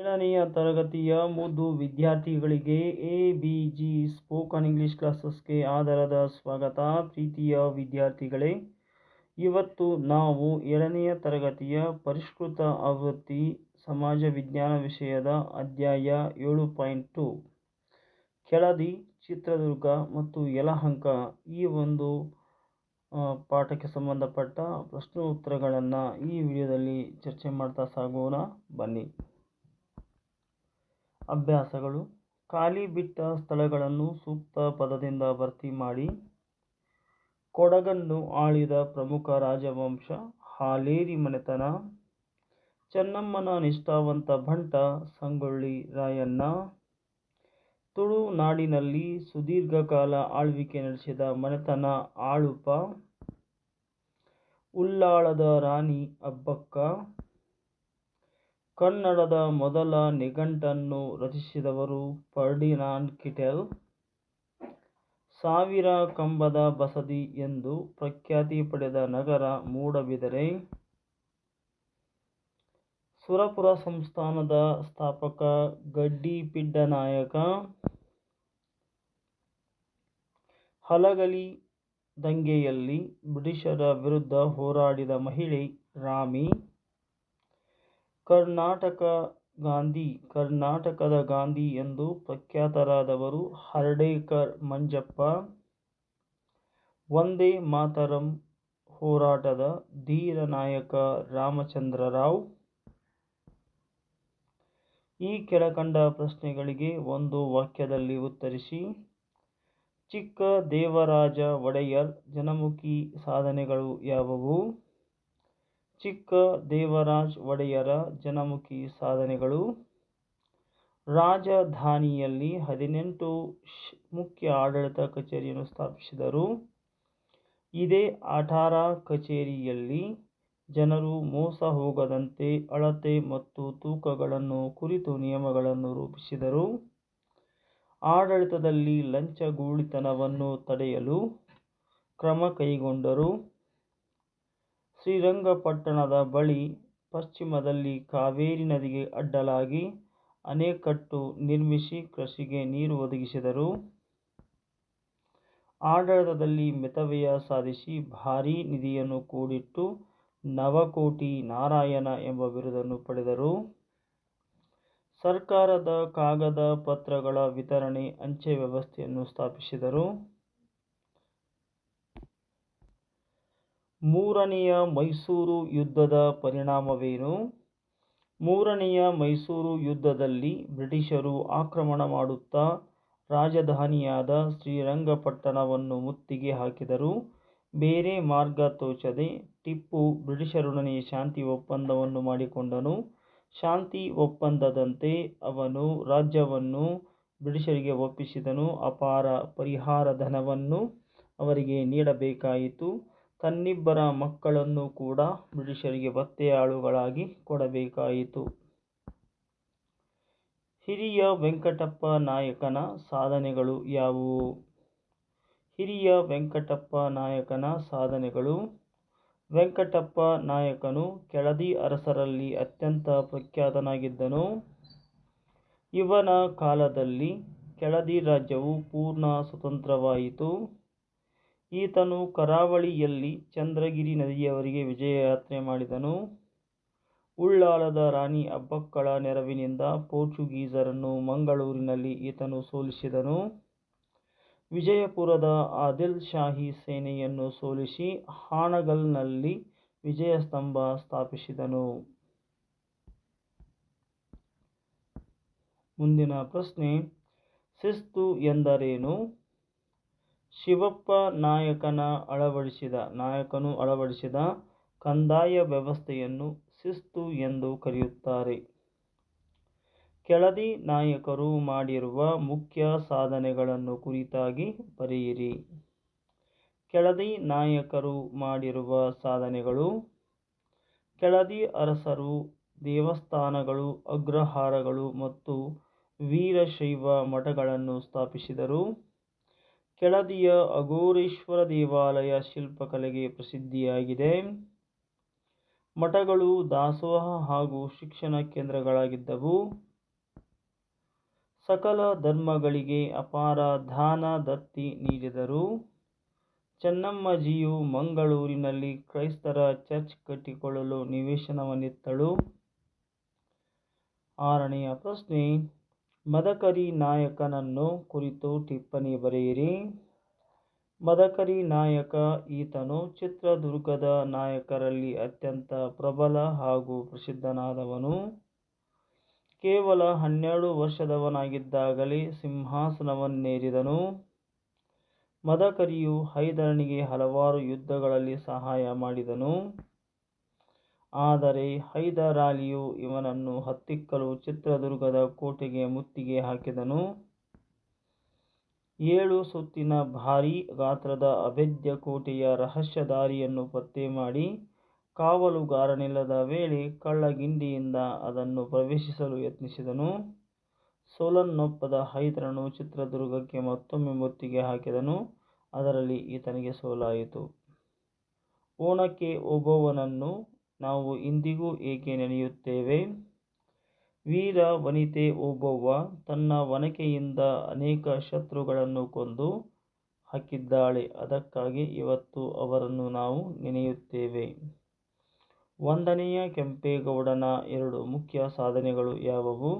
ಏಳನೆಯ ತರಗತಿಯ ಮುದ್ದು ವಿದ್ಯಾರ್ಥಿಗಳಿಗೆ A, B, G spoken English ಕ್ಲಾಸಸ್ಗೆ ಆಧಾರದ ಸ್ವಾಗತ. ಪ್ರೀತಿಯ ವಿದ್ಯಾರ್ಥಿಗಳೇ, ಇವತ್ತು ನಾವು ಏಳನೆಯ ತರಗತಿಯ ಪರಿಷ್ಕೃತ ಆವೃತ್ತಿ ಸಮಾಜ ವಿಜ್ಞಾನ ವಿಷಯದ ಅಧ್ಯಾಯ ಏಳು ಪಾಯಿಂಟ್ ಟು. ಕೆಳದಿ, ಚಿತ್ರದುರ್ಗ ಮತ್ತು ಯಲಹಂಕ ಈ ಒಂದು ಪಾಠಕ್ಕೆ ಸಂಬಂಧಪಟ್ಟ ಪ್ರಶ್ನೋತ್ತರಗಳನ್ನು ಈ ವಿಡಿಯೋದಲ್ಲಿ ಚರ್ಚೆ ಮಾಡ್ತಾ ಸಾಗೋಣ. ಬನ್ನಿ. ಅಭ್ಯಾಸಗಳು. ಖಾಲಿ ಬಿಟ್ಟ ಸ್ಥಳಗಳನ್ನು ಸೂಕ್ತ ಪದದಿಂದ ಭರ್ತಿ ಮಾಡಿ. ಕೊಡಗನ್ನು ಆಳಿದ ಪ್ರಮುಖ ರಾಜವಂಶ ಹಾಲೇರಿ ಮನೆತನ. ಚೆನ್ನಮ್ಮನ ನಿಷ್ಠಾವಂತ ಭಂಟ ಸಂಗೊಳ್ಳಿ ರಾಯಣ್ಣ. ತುಳುನಾಡಿನಲ್ಲಿ ಸುದೀರ್ಘ ಕಾಲ ಆಳ್ವಿಕೆ ನಡೆಸಿದ ಮನೆತನ ಆಳುಪ ಉಳ್ಳಾಳದ ರಾಣಿ ಅಬ್ಬಕ್ಕ. ಕನ್ನಡದ ಮೊದಲ ನಿಘಂಟನ್ನು ರಚಿಸಿದವರು ಫರ್ಡಿನಾಂಡ್ ಕಿಟೆಲ್. ಸಾವಿರ ಕಂಬದ ಬಸದಿ ಎಂದು ಪ್ರಖ್ಯಾತಿ ಪಡೆದ ನಗರ ಮೂಡಬಿದರೆ ಸುರಪುರ ಸಂಸ್ಥಾನದ ಸ್ಥಾಪಕ ಗಡ್ಡಿಪಿಡ್ಡನಾಯಕ ಹಲಗಲಿ ದಂಗೆಯಲ್ಲಿ ಬ್ರಿಟಿಷರ ವಿರುದ್ಧ ಹೋರಾಡಿದ ಮಹಿಳೆ ರಾಮಿ. ಕರ್ನಾಟಕ ಗಾಂಧಿ, ಕರ್ನಾಟಕದ ಗಾಂಧಿ ಎಂದು ಪ್ರಖ್ಯಾತರಾದವರು ಹರ್ಡೇಕರ್ ಮಂಜಪ್ಪ. ವಂದೇ ಮಾತರಂ ಹೋರಾಟದ ಧೀರ ನಾಯಕ ರಾಮಚಂದ್ರ ರಾವ್ ಈ ಕೆಳಕಂಡ ಪ್ರಶ್ನೆಗಳಿಗೆ ಒಂದು ವಾಕ್ಯದಲ್ಲಿ ಉತ್ತರಿಸಿ, ಚಿಕ್ಕ ದೇವರಾಜ ಒಡೆಯರ್ ಜನಮುಖಿ ಸಾಧನೆಗಳು ಯಾವುವು? ಚಿಕ್ಕ ದೇವರಾಜ್ ಒಡೆಯರ ಜನಮುಖಿ ಸಾಧನೆಗಳು. ರಾಜಧಾನಿಯಲ್ಲಿ ಹದಿನೆಂಟು ಮುಖ್ಯ ಆಡಳಿತ ಕಚೇರಿಯನ್ನು ಸ್ಥಾಪಿಸಿದರು. ಇದೇ ಅಠಾರ ಕಚೇರಿಯಲ್ಲಿ ಜನರು ಮೋಸ ಹೋಗದಂತೆ ಅಳತೆ ಮತ್ತು ತೂಕಗಳನ್ನು ಕುರಿತು ನಿಯಮಗಳನ್ನು ರೂಪಿಸಿದರು. ಆಡಳಿತದಲ್ಲಿ ಲಂಚಗೂಳಿತನವನ್ನು ತಡೆಯಲು ಕ್ರಮ ಕೈಗೊಂಡರು. ಶ್ರೀರಂಗಪಟ್ಟಣದ ಬಳಿ ಪಶ್ಚಿಮದಲ್ಲಿ ಕಾವೇರಿ ನದಿಗೆ ಅಡ್ಡಲಾಗಿ ಅಣೆಕಟ್ಟು ನಿರ್ಮಿಸಿ ಕೃಷಿಗೆ ನೀರು ಒದಗಿಸಿದರು. ಆಡಳಿತದಲ್ಲಿ ಮಿತವ್ಯಯ ಸಾಧಿಸಿ ಭಾರೀ ನಿಧಿಯನ್ನು ಕೂಡಿಟ್ಟು ನವಕೋಟಿ ನಾರಾಯಣ ಎಂಬ ಬಿರುದನ್ನು ಪಡೆದರು. ಸರ್ಕಾರದ ಕಾಗದ ಪತ್ರಗಳ ವಿತರಣೆ ಅಂಚೆ ವ್ಯವಸ್ಥೆಯನ್ನು ಸ್ಥಾಪಿಸಿದರು. ಮೂರನೆಯ ಮೈಸೂರು ಯುದ್ಧದ ಪರಿಣಾಮವೇನು? ಮೂರನೆಯ ಮೈಸೂರು ಯುದ್ಧದಲ್ಲಿ ಬ್ರಿಟಿಷರು ಆಕ್ರಮಣ ಮಾಡುತ್ತಾ ರಾಜಧಾನಿಯಾದ ಶ್ರೀರಂಗಪಟ್ಟಣವನ್ನು ಮುತ್ತಿಗೆ ಹಾಕಿದರು. ಬೇರೆ ಮಾರ್ಗ ತೋಚದೆ ಟಿಪ್ಪು ಬ್ರಿಟಿಷರೊಡನೆ ಶಾಂತಿ ಒಪ್ಪಂದವನ್ನು ಮಾಡಿಕೊಂಡನು. ಶಾಂತಿ ಒಪ್ಪಂದದಂತೆ ಅವನು ರಾಜ್ಯವನ್ನು ಬ್ರಿಟಿಷರಿಗೆ ಒಪ್ಪಿಸಿದನು. ಅಪಾರ ಪರಿಹಾರ ಧನವನ್ನು ಅವರಿಗೆ ನೀಡಬೇಕಾಯಿತು. ತನ್ನಿಬ್ಬರ ಮಕ್ಕಳನ್ನು ಕೂಡ ಬ್ರಿಟಿಷರಿಗೆ ಪತ್ತೆಯಾಳುಗಳಾಗಿ ಕೊಡಬೇಕಾಯಿತು. ಹಿರಿಯ ವೆಂಕಟಪ್ಪ ನಾಯಕನ ಸಾಧನೆಗಳು ಯಾವುವು? ಹಿರಿಯ ವೆಂಕಟಪ್ಪ ನಾಯಕನ ಸಾಧನೆಗಳು. ವೆಂಕಟಪ್ಪ ನಾಯಕನು ಕೆಳದಿ ಅರಸರಲ್ಲಿ ಅತ್ಯಂತ ಪ್ರಖ್ಯಾತನಾಗಿದ್ದನು. ಇವನ ಕಾಲದಲ್ಲಿ ಕೆಳದಿ ರಾಜ್ಯವು ಪೂರ್ಣ ಸ್ವತಂತ್ರವಾಯಿತು. ಈತನು ಕರಾವಳಿಯಲ್ಲಿ ಚಂದ್ರಗಿರಿ ನದಿಯವರೆಗೆ ವಿಜಯಯಾತ್ರೆ ಮಾಡಿದನು. ಉಳ್ಳಾಲದ ರಾಣಿ ಅಬ್ಬಕ್ಕಳ ನೆರವಿನಿಂದ ಪೋರ್ಚುಗೀಸರನ್ನು ಮಂಗಳೂರಿನಲ್ಲಿ ಈತನು ಸೋಲಿಸಿದನು. ವಿಜಯಪುರದ ಆದಿಲ್ ಶಾಹಿ ಸೇನೆಯನ್ನು ಸೋಲಿಸಿ ಹಾನಗಲ್ನಲ್ಲಿ ವಿಜಯ ಸ್ತಂಭ ಸ್ಥಾಪಿಸಿದನು. ಮುಂದಿನ ಪ್ರಶ್ನೆ, ಶಿಸ್ತು ಎಂದರೇನು? ಶಿವಪ್ಪ ನಾಯಕನ ಅಳವಡಿಸಿದ, ನಾಯಕನು ಅಳವಡಿಸಿದ ಕಂದಾಯ ವ್ಯವಸ್ಥೆಯನ್ನು ಶಿಸ್ತು ಎಂದು ಕರೆಯುತ್ತಾರೆ. ಕೆಳದಿ ನಾಯಕರು ಮಾಡಿರುವ ಮುಖ್ಯ ಸಾಧನೆಗಳನ್ನು ಕುರಿತಾಗಿ ಬರೆಯಿರಿ. ಕೆಳದಿ ನಾಯಕರು ಮಾಡಿರುವ ಸಾಧನೆಗಳು, ಕೆಳದಿ ಅರಸರು, ದೇವಸ್ಥಾನಗಳು, ಅಗ್ರಹಾರಗಳು ಮತ್ತು ವೀರಶೈವ ಮಠಗಳನ್ನು ಸ್ಥಾಪಿಸಿದರು. ಕೆಳದಿಯ ಅಘೋರೇಶ್ವರ ದೇವಾಲಯ ಶಿಲ್ಪಕಲೆಗೆ ಪ್ರಸಿದ್ಧಿಯಾಗಿದೆ ಮಠಗಳು ದಾಸೋಹ ಹಾಗೂ ಶಿಕ್ಷಣ ಕೇಂದ್ರಗಳಾಗಿದ್ದವು. ಸಕಲ ಧರ್ಮಗಳಿಗೆ ಅಪಾರ ದಾನ ದತ್ತಿ ನೀಡಿದರು. ಚೆನ್ನಮ್ಮಜಿಯು ಮಂಗಳೂರಿನಲ್ಲಿ ಕ್ರೈಸ್ತರ ಚರ್ಚ್ ಕಟ್ಟಿಕೊಳ್ಳಲು ನಿವೇಶನವನ್ನಿತ್ತಳು. ಆರನೆಯ ಪ್ರಶ್ನೆ ಮದಕರಿ ನಾಯಕನನ್ನು ಕುರಿತು ಟಿಪ್ಪಣಿ ಬರೆಯಿರಿ. ಮದಕರಿ ನಾಯಕ ಈತನು ಚಿತ್ರದುರ್ಗದ ನಾಯಕರಲ್ಲಿ ಅತ್ಯಂತ ಪ್ರಬಲ ಹಾಗೂ ಪ್ರಸಿದ್ಧನಾದವನು. ಕೇವಲ ಹನ್ನೆರಡು ವರ್ಷದವನಾಗಿದ್ದಾಗಲೇ ಸಿಂಹಾಸನವನ್ನೇರಿದನು. ಮದಕರಿಯು ಹೈದರನಿಗೆ ಹಲವಾರು ಯುದ್ಧಗಳಲ್ಲಿ ಸಹಾಯ ಮಾಡಿದನು. ಆದರೆ ಹೈದರಾಲಿಯು ಇವನನ್ನು ಹತ್ತಿಕ್ಕಲು ಚಿತ್ರದುರ್ಗದ ಕೋಟೆಗೆ ಮುತ್ತಿಗೆ ಹಾಕಿದನು. ಏಳು ಸುತ್ತಿನ ಭಾರೀ ಗಾತ್ರದ ಅಭೇದ್ಯ ಕೋಟೆಯ ರಹಸ್ಯ ದಾರಿಯನ್ನು ಪತ್ತೆ ಮಾಡಿ ಕಾವಲುಗಾರನಿಲ್ಲದ ವೇಳೆ ಕಳ್ಳಗಿಂಡಿಯಿಂದ ಅದನ್ನು ಪ್ರವೇಶಿಸಲು ಯತ್ನಿಸಿದನು. ಸೋಲನ್ನೊಪ್ಪದ ಹೈದರನು ಚಿತ್ರದುರ್ಗಕ್ಕೆ ಮತ್ತೊಮ್ಮೆ ಮುತ್ತಿಗೆ ಹಾಕಿದನು. ಅದರಲ್ಲಿ ಈತನಿಗೆ ಸೋಲಾಯಿತು. ಓಣಕ್ಕೆ ಓಬವ್ವನನ್ನು ನಾವು ಇಂದಿಗೂ ಏಕೆ ನೆನೆಯುತ್ತೇವೆ? ವೀರ ವನಿತೆ ಓಬವ್ವ ತನ್ನ ವನಕೆಯಿಂದ ಅನೇಕ ಶತ್ರುಗಳನ್ನು ಕೊಂದು ಹಾಕಿದ್ದಾಳೆ. ಅದಕ್ಕಾಗಿ ಇವತ್ತು ಅವರನ್ನು ನಾವು ನೆನೆಯುತ್ತೇವೆ. ಒಂದನೆಯ ಕೆಂಪೇಗೌಡನ ಎರಡು ಮುಖ್ಯ ಸಾಧನೆಗಳು ಯಾವುವು?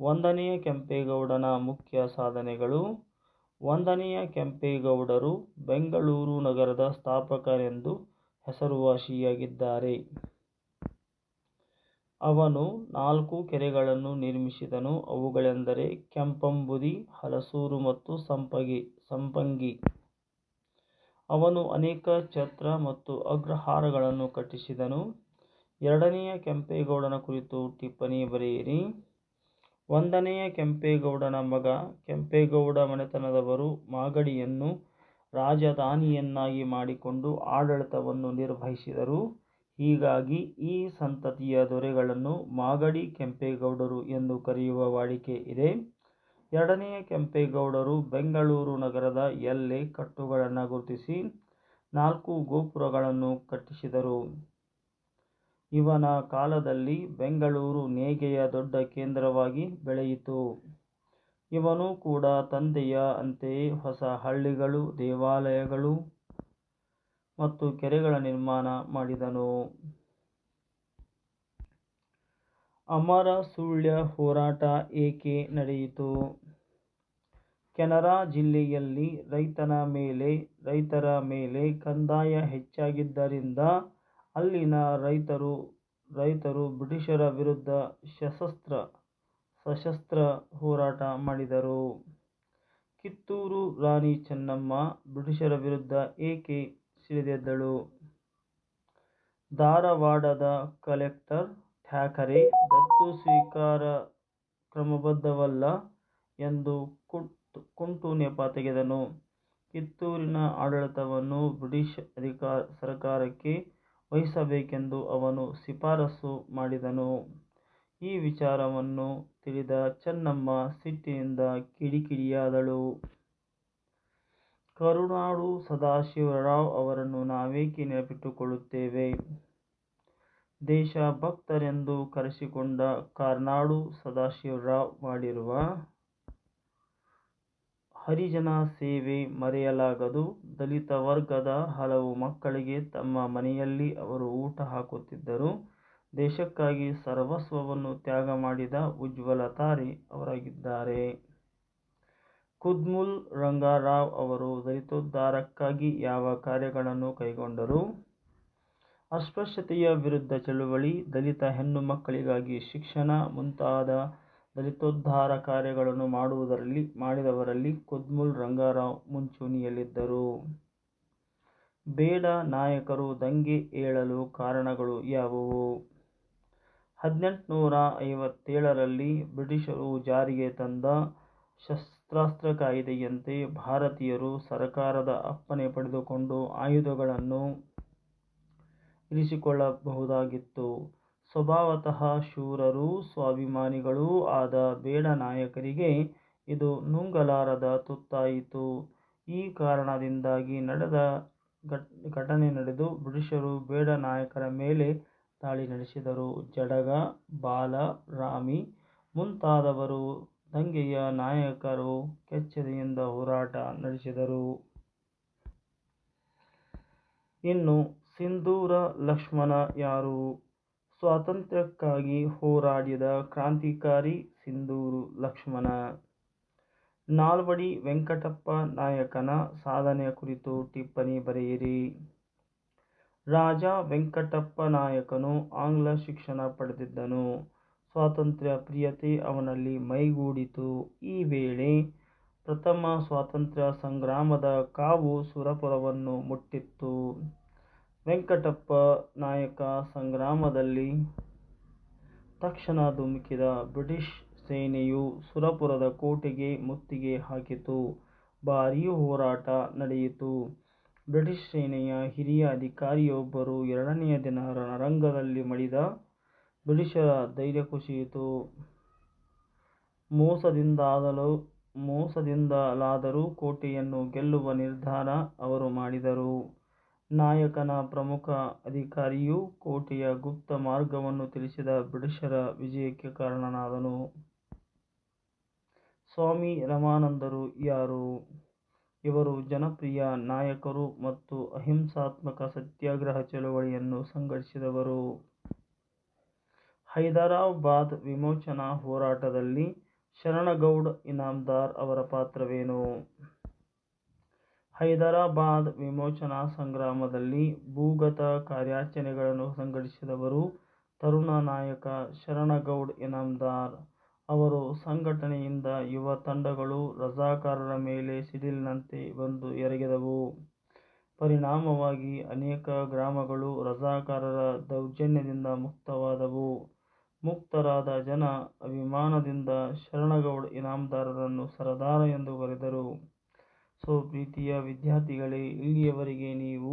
ಒಂದನೆಯ ಕೆಂಪೇಗೌಡನ ಮುಖ್ಯ ಸಾಧನೆಗಳು ಒಂದನೆಯ ಕೆಂಪೇಗೌಡರು ಬೆಂಗಳೂರು ನಗರದ ಸ್ಥಾಪಕರೆಂದು ಹೆಸರುವಾಸಿಯಾಗಿದ್ದಾರೆ. ಅವನು ನಾಲ್ಕು ಕೆರೆಗಳನ್ನು ನಿರ್ಮಿಸಿದನು. ಅವುಗಳೆಂದರೆ ಕೆಂಪಂಬುದಿ, ಹಲಸೂರು ಮತ್ತು ಸಂಪಗಿ, ಸಂಪಂಗಿ. ಅವನು ಅನೇಕ ಛತ್ರ ಮತ್ತು ಅಗ್ರಹಾರಗಳನ್ನು ಕಟ್ಟಿಸಿದನು. ಎರಡನೆಯ ಕೆಂಪೇಗೌಡನ ಕುರಿತು ಟಿಪ್ಪಣಿ ಬರೆಯಿರಿ. ಒಂದನೆಯ ಕೆಂಪೇಗೌಡನ ಮಗ, ಕೆಂಪೇಗೌಡ ಮನೆತನದವರು ಮಾಗಡಿಯನ್ನು ರಾಜಧಾನಿಯನ್ನಾಗಿ ಮಾಡಿಕೊಂಡು ಆಡಳಿತವನ್ನು ನಿರ್ವಹಿಸಿದರು. ಹೀಗಾಗಿ ಈ ಸಂತತಿಯ ದೊರೆಗಳನ್ನು ಮಾಗಡಿ ಕೆಂಪೇಗೌಡರು ಎಂದು ಕರೆಯುವ ವಾಡಿಕೆ ಇದೆ. ಎರಡನೆಯ ಕೆಂಪೇಗೌಡರು ಬೆಂಗಳೂರು ನಗರದ ಎಲ್ಲೆ ಕಟ್ಟುಗಳನ್ನು ಗುರುತಿಸಿ ನಾಲ್ಕು ಗೋಪುರಗಳನ್ನು ಕಟ್ಟಿಸಿದರು. ಇವನ ಕಾಲದಲ್ಲಿ ಬೆಂಗಳೂರು ನೇಯ್ಗೆಯ ದೊಡ್ಡ ಕೇಂದ್ರವಾಗಿ ಬೆಳೆಯಿತು. ಇವನು ಕೂಡ ತಂದೆಯ ಅಂತೆಯೇ ಹೊಸ ಹಳ್ಳಿಗಳು, ದೇವಾಲಯಗಳು ಮತ್ತು ಕೆರೆಗಳ ನಿರ್ಮಾಣ ಮಾಡಿದನು. ಅಮರ ಸುಳ್ಯ ಹೋರಾಟ ಏಕೆ ನಡೆಯಿತು? ಕೆನರಾ ಜಿಲ್ಲೆಯಲ್ಲಿ ರೈತನ ಮೇಲೆ ರೈತರ ಮೇಲೆ ಕಂದಾಯ ಹೆಚ್ಚಾಗಿದ್ದರಿಂದ ಅಲ್ಲಿನ ರೈತರು ರೈತರು ಬ್ರಿಟಿಷರ ವಿರುದ್ಧ ಸಶಸ್ತ್ರ ಹೋರಾಟ ಮಾಡಿದರು. ಕಿತ್ತೂರು ರಾಣಿ ಚೆನ್ನಮ್ಮ ಬ್ರಿಟಿಷರ ವಿರುದ್ಧ ಏಕೆ ಸಿಡಿದೆದ್ದಳು? ಧಾರವಾಡದ ಕಲೆಕ್ಟರ್ ಥ್ಯಾಕರೆ ದತ್ತು ಸ್ವೀಕಾರ ಕ್ರಮಬದ್ಧವಲ್ಲ ಎಂದು ಕುಂಟು ನೆಪ ತೆಗೆದನು. ಕಿತ್ತೂರಿನ ಆಡಳಿತವನ್ನು ಬ್ರಿಟಿಷ್ ಸರಕಾರಕ್ಕೆ ವಹಿಸಬೇಕೆಂದು ಅವನು ಶಿಫಾರಸು ಮಾಡಿದನು. ಈ ವಿಚಾರವನ್ನು ತಿಳಿದ ಚೆನ್ನಮ್ಮ ಸಿಟ್ಟಿನಿಂದ ಕಿಡಿಕಿಡಿಯಾದಳು. ಕರುನಾಡು ಸದಾಶಿವರಾವ್ ಅವರನ್ನು ನಾವೇಕೆ ನೆನಪಿಟ್ಟುಕೊಳ್ಳುತ್ತೇವೆ? ದೇಶಭಕ್ತರೆಂದು ಕರೆಸಿಕೊಂಡ ಕಾರ್ನಾಡು ಸದಾಶಿವರಾವ್ ಮಾಡಿರುವ ಹರಿಜನ ಸೇವೆ ಮರೆಯಲಾಗದು. ದಲಿತ ವರ್ಗದ ಹಲವು ಮಕ್ಕಳಿಗೆ ತಮ್ಮ ಮನೆಯಲ್ಲಿ ಅವರು ಊಟ ಹಾಕುತ್ತಿದ್ದರು. ದೇಶಕ್ಕಾಗಿ ಸರ್ವಸ್ವವನ್ನು ತ್ಯಾಗ ಮಾಡಿದ ಉಜ್ವಲ ತಾರೆ ಅವರಾಗಿದ್ದಾರೆ. ಕುದ್ಮುಲ್ ರಂಗಾರಾವ್ ಅವರು ದಲಿತೋದ್ಧಾರಕ್ಕಾಗಿ ಯಾವ ಕಾರ್ಯಗಳನ್ನು ಕೈಗೊಂಡರು? ಅಸ್ಪೃಶ್ಯತೆಯ ವಿರುದ್ಧ ಚಳುವಳಿ, ದಲಿತ ಹೆಣ್ಣು ಮಕ್ಕಳಿಗಾಗಿ ಶಿಕ್ಷಣ ಮುಂತಾದ ದಲಿತೋದ್ಧಾರ ಕಾರ್ಯಗಳನ್ನು ಮಾಡುವುದರಲ್ಲಿ, ಮಾಡಿದವರಲ್ಲಿ ಕುದ್ಮುಲ್ ರಂಗಾರಾವ್ ಮುಂಚೂಣಿಯಲ್ಲಿದ್ದರು. ಬೇಡ ನಾಯಕರು ದಂಗೆ ಏಳಲು ಕಾರಣಗಳು ಯಾವುವು? ಹದಿನೆಂಟುನೂರ ಐವತ್ತೇಳರಲ್ಲಿ ಬ್ರಿಟಿಷರು ಜಾರಿಗೆ ತಂದ ಶಸ್ತ್ರಾಸ್ತ್ರ ಕಾಯಿದೆಯಂತೆ ಭಾರತೀಯರು ಸರಕಾರದ ಅಪ್ಪಣೆ ಪಡೆದುಕೊಂಡು ಆಯುಧಗಳನ್ನು ಇರಿಸಿಕೊಳ್ಳಬಹುದಾಗಿತ್ತು. ಸ್ವಭಾವತಃ ಶೂರರೂ, ಸ್ವಾಭಿಮಾನಿಗಳೂ ಆದ ಬೇಡ ನಾಯಕರಿಗೆ ಇದು ನುಂಗಲಾರದ ತುತ್ತಾಯಿತು. ಈ ಕಾರಣದಿಂದಾಗಿ ಘಟನೆ ನಡೆದು ಬ್ರಿಟಿಷರು ಬೇಡ ನಾಯಕರ ಮೇಲೆ ದಾಳಿ ನಡೆಸಿದರು. ಜಡಗ, ಬಾಲ, ರಾಮಿ ಮುಂತಾದವರು ದಂಗೆಯ ನಾಯಕರು ಕೆಚ್ಚೆದೆಯಿಂದ ಹೋರಾಟ ನಡೆಸಿದರು. ಇನ್ನು ಸಿಂಧೂರ ಲಕ್ಷ್ಮಣ ಯಾರು? ಸ್ವಾತಂತ್ರ್ಯಕ್ಕಾಗಿ ಹೋರಾಡಿದ ಕ್ರಾಂತಿಕಾರಿ ಸಿಂಧೂರು ಲಕ್ಷ್ಮಣ. ನಾಲ್ವಡಿ ವೆಂಕಟಪ್ಪ ನಾಯಕನ ಸಾಧನೆಯ ಕುರಿತು ಟಿಪ್ಪಣಿ ಬರೆಯಿರಿ. ರಾಜ ವೆಂಕಟಪ್ಪ ನಾಯಕನು ಆಂಗ್ಲ ಶಿಕ್ಷಣ ಪಡೆದಿದ್ದನು. ಸ್ವಾತಂತ್ರ್ಯ ಪ್ರಿಯತೆ ಅವನಲ್ಲಿ ಮೈಗೂಡಿತು. ಈ ವೇಳೆ ಪ್ರಥಮ ಸ್ವಾತಂತ್ರ್ಯ ಸಂಗ್ರಾಮದ ಕಾವು ಸುರಪುರವನ್ನು ಮುಟ್ಟಿತ್ತು. ವೆಂಕಟಪ್ಪ ನಾಯಕ ಸಂಗ್ರಾಮದಲ್ಲಿ ತಕ್ಷಣ ಧುಮುಕಿದ ಬ್ರಿಟಿಷ್ ಸೇನೆಯು ಸುರಪುರದ ಕೋಟೆಗೆ ಮುತ್ತಿಗೆ ಹಾಕಿತು. ಭಾರೀ ಹೋರಾಟ ನಡೆಯಿತು. ಬ್ರಿಟಿಷ್ ಸೇನೆಯ ಹಿರಿಯ ಅಧಿಕಾರಿಯೊಬ್ಬರು ಎರಡನೆಯ ದಿನ ರಣರಂಗದಲ್ಲಿ ಮಡಿದ. ಬ್ರಿಟಿಷರ ಧೈರ್ಯ ಕುಸಿಯಿತು. ಮೋಸದಿಂದಲಾದರೂ ಕೋಟೆಯನ್ನು ಗೆಲ್ಲುವ ನಿರ್ಧಾರ ಅವರು ಮಾಡಿದರು. ನಾಯಕನ ಪ್ರಮುಖ ಅಧಿಕಾರಿಯು ಕೋಟೆಯ ಗುಪ್ತ ಮಾರ್ಗವನ್ನು ತಿಳಿಸಿದ ಬ್ರಿಟಿಷರ ವಿಜಯಕ್ಕೆ ಕಾರಣನಾದನು. ಸ್ವಾಮಿ ರಮಾನಂದರು ಯಾರು? ಇವರು ಜನಪ್ರಿಯ ನಾಯಕರು ಮತ್ತು ಅಹಿಂಸಾತ್ಮಕ ಸತ್ಯಾಗ್ರಹ ಚಳವಳಿಯನ್ನು ಸಂಘಟಿಸಿದವರು. ಹೈದರಾಬಾದ್ ವಿಮೋಚನಾ ಹೋರಾಟದಲ್ಲಿ ಶರಣಗೌಡ ಇನಾಮದಾರ್ ಅವರ ಪಾತ್ರವೇನು? ಹೈದರಾಬಾದ್ ವಿಮೋಚನಾ ಸಂಗ್ರಾಮದಲ್ಲಿ ಭೂಗತ ಕಾರ್ಯಾಚರಣೆಗಳನ್ನು ಸಂಘಟಿಸಿದವರು ತರುಣ ನಾಯಕ ಶರಣಗೌಡ ಇನಾಮದಾರ್. ಅವರ ಸಂಘಟನೆಯಿಂದ ಯುವ ತಂಡಗಳು ರಜಾಕಾರರ ಮೇಲೆ ಸಿಡಿಲಿನಂತೆ ಬಂದು ಎರಗಿದವು. ಪರಿಣಾಮವಾಗಿ ಅನೇಕ ಗ್ರಾಮಗಳು ರಜಾಕಾರರ ದೌರ್ಜನ್ಯದಿಂದ ಮುಕ್ತವಾದವು. ಮುಕ್ತರಾದ ಜನ ಅಭಿಮಾನದಿಂದ ಶರಣಗೌಡ ಇನಾಮದಾರರನ್ನು ಸರದಾರ ಎಂದು ಕರೆದರು. ಸೊ, ಪ್ರೀತಿಯ ವಿದ್ಯಾರ್ಥಿಗಳೇ, ಇಲ್ಲಿಯವರೆಗೆ ನೀವು